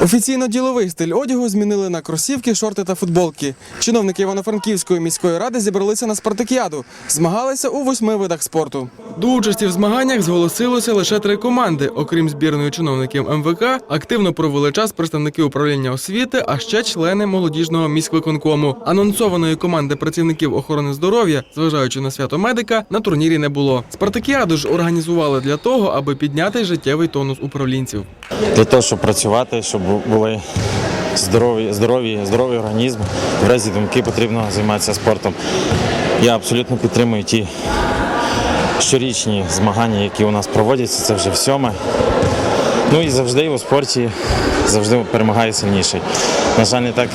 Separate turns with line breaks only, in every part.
Офіційно діловий стиль одягу змінили на кросівки, шорти та футболки. Чиновники Івано-Франківської міської ради зібралися на спартакіаду, змагалися у восьми видах спорту. До участі в змаганнях зголосилося лише три команди. Окрім збірної чиновників МВК, активно провели час представники управління освіти, а ще члени молодіжного міськвиконкому. Анонсованої команди працівників охорони здоров'я, зважаючи на свято медика, на турнірі не було. Спартакіаду ж організували для того, аби підняти життєвий тонус управлінців.
для того, щоб працювати, щоб були здорові, здорові, здоровий організм. В разі думки потрібно займатися спортом. Я абсолютно підтримую ті щорічні змагання, які у нас проводяться. Це вже в сьоме. Ну і завжди у спорті завжди перемагає сильніший. На жаль, не так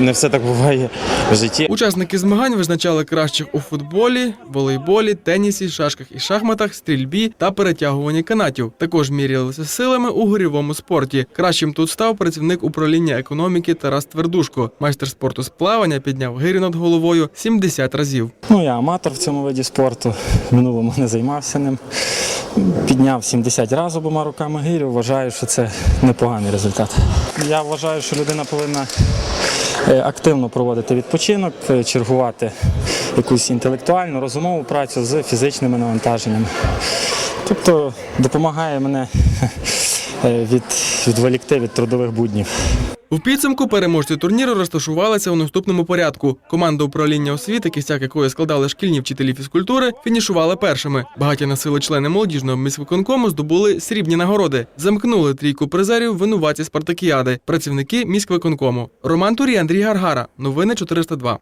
не- все так буває в житті.
Учасники змагань визначали кращих у футболі, волейболі, тенісі, шашках і шахматах, стрільбі та перетягуванні канатів. Також мірялися силами у горівому спорті. Кращим тут став працівник управління економіки Тарас Твердушко. Майстер спорту з плавання підняв гирю над головою 70 разів.
Ну, я аматор в цьому виді спорту. В минулому не займався ним. Підняв 70 разів обома руками гирю. Вважаю, що це непоганий результат. Я вважаю, що людина повинна е, активно проводити відпочинок, е, чергувати якусь інтелектуальну, розумову працю з фізичними навантаженнями. Тобто допомагає мене е, від, відволікти від трудових буднів.
У підсумку переможці турніру розташувалися у наступному порядку. Команда управління освіти, кістяк якої складали шкільні вчителі фізкультури, фінішували першими. Багаті на сили члени молодіжного міськвиконкому здобули срібні нагороди. Замкнули трійку призерів винуваті спартакіади, працівники міськвиконкому. Роман Турій, Андрій Гаргара. Новини 402.